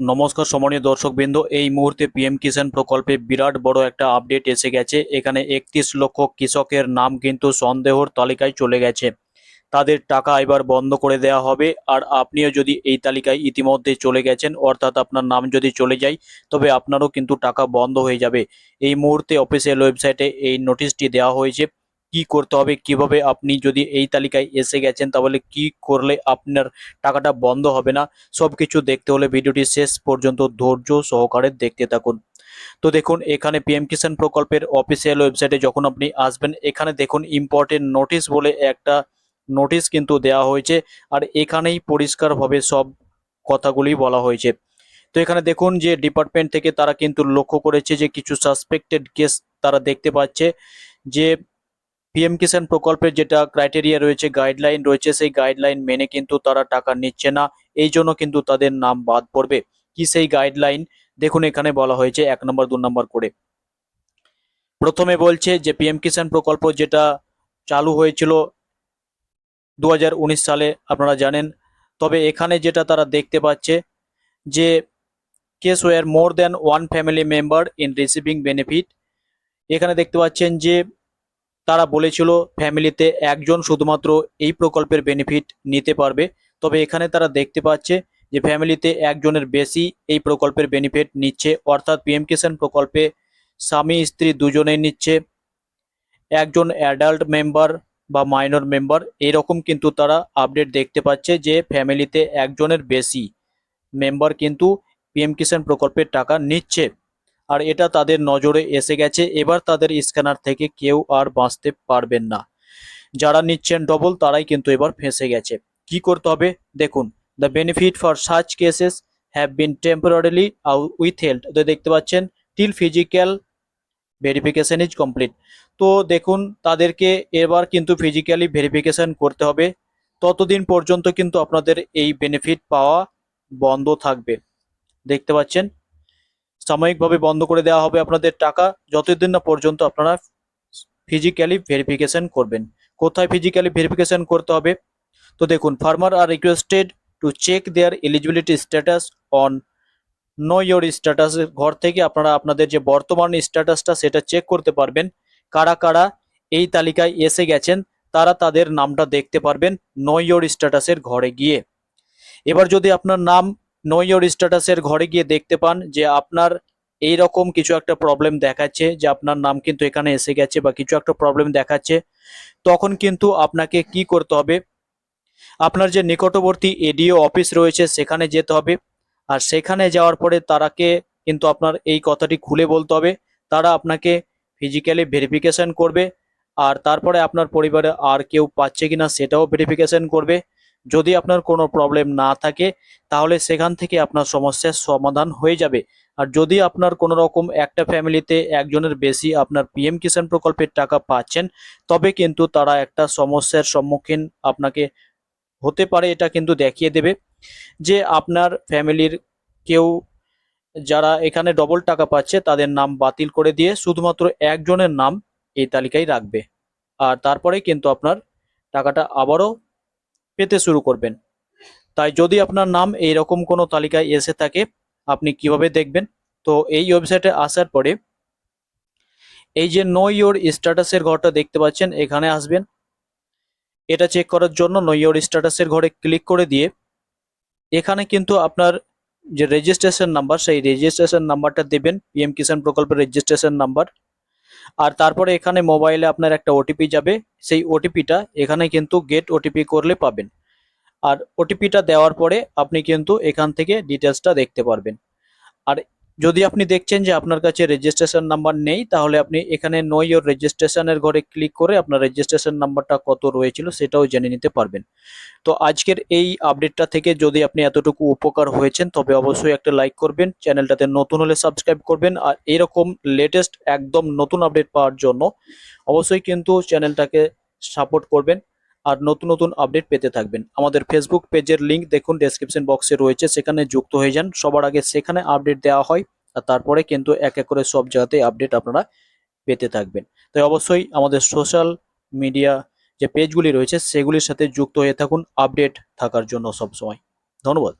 নমস্কার সম্মানীয় দর্শকবৃন্দ, এই মুহূর্তে পিএম কিষাণ প্রকল্পে বিরাট বড় একটা আপডেট এসে গেছে। এখানে একত্রিশ লক্ষ কৃষকের নাম কিন্তু সন্দেহর তালিকায় চলে গেছে। তাদের টাকা এবার বন্ধ করে দেওয়া হবে। আর আপনিও যদি এই তালিকায় ইতিমধ্যে চলে গেছেন, অর্থাৎ আপনার নাম যদি চলে যায়, তবে আপনারও কিন্তু টাকা বন্ধ হয়ে যাবে। এই মুহূর্তে অফিসিয়াল ওয়েবসাইটে এই নোটিশটি দেওয়া হয়েছে। কি করতে হবে, কীভাবে আপনি যদি এই তালিকায় এসে গেছেন তাহলে কি করলে আপনার টাকাটা বন্ধ হবে না? সব কিছু দেখতে হলে ভিডিওটি শেষ পর্যন্ত ধৈর্য সহকারে দেখতে থাকুন। তো দেখুন, এখানে পিএম কিষাণ প্রকল্পের অফিসিয়াল ওয়েবসাইটে যখন আপনি আসবেন, এখানে দেখুন ইম্পর্টেন্ট নোটিশ বলে একটা নোটিশ কিন্তু দেওয়া হয়েছে আর এখানেই পরিষ্কারভাবে সব কথাগুলি বলা হয়েছে। তো এখানে দেখুন যে ডিপার্টমেন্ট থেকে তারা কিন্তু লক্ষ্য করেছে যে কিছু সাসপেক্টেড কেস তারা দেখতে পাচ্ছে যে পিএম কিষাণ প্রকল্পের যেটা ক্রাইটেরিয়া রয়েছে গাইডলাইন রয়েছে, সেই গাইডলাইন মেনে কিন্তু তারা টাকা নিচ্ছে না। এই জন্য কিন্তু তাদের নাম বাদ পড়বে। কি সেই গাইডলাইন দেখুন, এখানে বলা হয়েছে এক নম্বর, দু নম্বর করে। প্রথমে বলছে যে পিএম কিষাণ প্রকল্প যেটা চালু হয়েছিল দু হাজার উনিশ সালে, আপনারা জানেন। তবে এখানে যেটা তারা দেখতে পাচ্ছে যে case were more than one family member in receiving benefit এখানে দেখতে পাচ্ছেন যে তারা বলেছিল ফ্যামিলিতে একজন শুধুমাত্র এই প্রকল্পের বেনিফিট নিতে পারবে। তবে এখানে তারা দেখতে পাচ্ছে যে ফ্যামিলিতে একজনের বেশি এই প্রকল্পের বেনিফিট নিচ্ছে। অর্থাৎ পিএম কিষাণ প্রকল্পে স্বামী, স্ত্রী দুজনেই নিচ্ছে। একজন অ্যাডাল্ট মেম্বার বা মাইনর মেম্বার এরকম কিন্তু তারা আপডেট দেখতে পাচ্ছে যে ফ্যামিলিতে একজনের বেশি মেম্বার কিন্তু পিএম কিষাণ প্রকল্পের টাকা নিচ্ছে। আর এটা তাদের নজরে এসে গেছে। এবার তাদের স্ক্যানার থেকে কেউ আর বাঁচতে পারবেন না। যারা নিচ্ছেন ডবল তারাই কিন্তু এবার ফেঁসে গেছে। কি করতে হবে? দেখুন the benefit for search cases have been temporarily withheld তো দেখতে পাচ্ছেন till physical verification is complete তো দেখুন, তাদেরকে এবার কিন্তু ফিজিক্যালি ভেরিফিকেশন করতে হবে। ততদিন পর্যন্ত কিন্তু আপনাদের এই বেনিফিট পাওয়া বন্ধ থাকবে। দেখতে পাচ্ছেন সাময়িকভাবে বন্ধ করে দেওয়া হবে আপনাদের টাকা। যতদিন না পর্যন্ত আপনারা ফিজিক্যালি ভেরিফিকেশন করবেন। কোথায় ফিজিক্যালি ভেরিফিকেশন করতে হবে? তো দেখুন farmer are requested to check their eligibility status on know your status ঘর থেকে আপনারা আপনাদের যে বর্তমান স্ট্যাটাসটা সেটা চেক করতে পারবেন। কারা কারা এই তালিকায় এসে গেছেন, তারা তাদের নামটা দেখতে পারবেন নো ইয়োর স্ট্যাটাসের ঘরে গিয়ে। এবার যদি আপনার নাম নো স্ট্যাটাসের ঘরে গিয়ে দেখতে পান যে আপনার এই রকম কিছু একটা প্রবলেম দেখাচ্ছে, যে আপনার নাম কিন্তু এখানে এসে গেছে বা কিছু একটা প্রবলেম দেখাচ্ছে, তখন কিন্তু আপনাকে কি করতে হবে? আপনার যে নিকটবর্তী এডিও অফিস রয়েছে, সেখানে যেতে হবে। আর সেখানে যাওয়ার পরে তারাকে কিন্তু আপনার এই কথাটি খুলে বলতে হবে। তারা আপনাকে ফিজিক্যালি ভেরিফিকেশন করবে। আর তারপরে আপনার পরিবারে আর কেউ পাচ্ছে কিনা, সেটাও ভেরিফিকেশন করবে। যদি আপনার কোনো প্রবলেম না থাকে, তাহলে সেখান থেকে আপনার সমস্যার সমাধান হয়ে যাবে। আর যদি আপনার কোনো রকম একটা ফ্যামিলিতে একজনের বেশি আপনার পিএম কিষাণ প্রকল্পের টাকা পাচ্ছেন, তবে কিন্তু তারা একটা সমস্যার সম্মুখীন আপনাকে হতে পারে, এটা কিন্তু দেখিয়ে দেবে। যে আপনার ফ্যামিলির কেউ যারা এখানে ডবল টাকা পাচ্ছে, তাদের নাম বাতিল করে দিয়ে শুধুমাত্র একজনের নাম এই তালিকায় রাখবে। আর তারপরে কিন্তু আপনার টাকাটা আবারও পেতে শুরু করবেন। তাই যদি আপনার নাম এই রকম কোনো তালিকায় এসে থাকে, আপনি কীভাবে দেখবেন? তো এই ওয়েবসাইটে আসার পরে এই যে নো ইয়োর স্ট্যাটাসের ঘরটা দেখতে পাচ্ছেন, এখানে আসবেন। এটা চেক করার জন্য নো ইয়োর স্ট্যাটাসের ঘরে ক্লিক করে দিয়ে এখানে কিন্তু আপনার যে রেজিস্ট্রেশন নাম্বার সেই রেজিস্ট্রেশন নাম্বারটা দেবেন। পিএম কিষাণ প্রকল্পের রেজিস্ট্রেশন নাম্বার আর তারপরে এখানে মোবাইলে আপনার একটা ওটিপি যাবে, সেই ওটিপিটা এখানে কিন্তু গেট ওটিপি করলে পাবেন। আর ওটিপিটা দেওয়ার পরে আপনি কিন্তু এখান থেকে ডিটেলসটা দেখতে পারবেন। আর যদি আপনি দেখছেন যে আপনার কাছে রেজিস্ট্রেশন নাম্বার নেই, তাহলে আপনি এখানে নো ইয়োর রেজিস্ট্রেশনের ঘরে ক্লিক করে আপনার রেজিস্ট্রেশন নাম্বারটা কত রয়েছিল সেটাও জেনে নিতে পারবেন। তো আজকের এই আপডেটটা থেকে যদি আপনি এতটুকু উপকার হয়েছেন, তবে অবশ্যই একটা লাইক করবেন, চ্যানেলটাতে নতুন হলে সাবস্ক্রাইব করবেন। আর এরকম লেটেস্ট একদম নতুন আপডেট পাওয়ার জন্য অবশ্যই কিন্তু চ্যানেলটাকে সাপোর্ট করবেন। আর নতুন নতুন আপডেট পেতে থাকবেন। আমাদের ফেসবুক পেজের লিঙ্ক দেখুন ডেসক্রিপশন বক্সে রয়েছে, সেখানে যুক্ত হয়ে যান। সবার আগে সেখানে আপডেট দেওয়া হয়, আর তারপরে কিন্তু এক এক করে সব জায়গাতে আপডেট আপনারা পেতে থাকবেন। তাই অবশ্যই আমাদের সোশ্যাল মিডিয়া যে পেজগুলি রয়েছে, সেগুলির সাথে যুক্ত হয়ে থাকুন আপডেট থাকার জন্য সবসময়। ধন্যবাদ।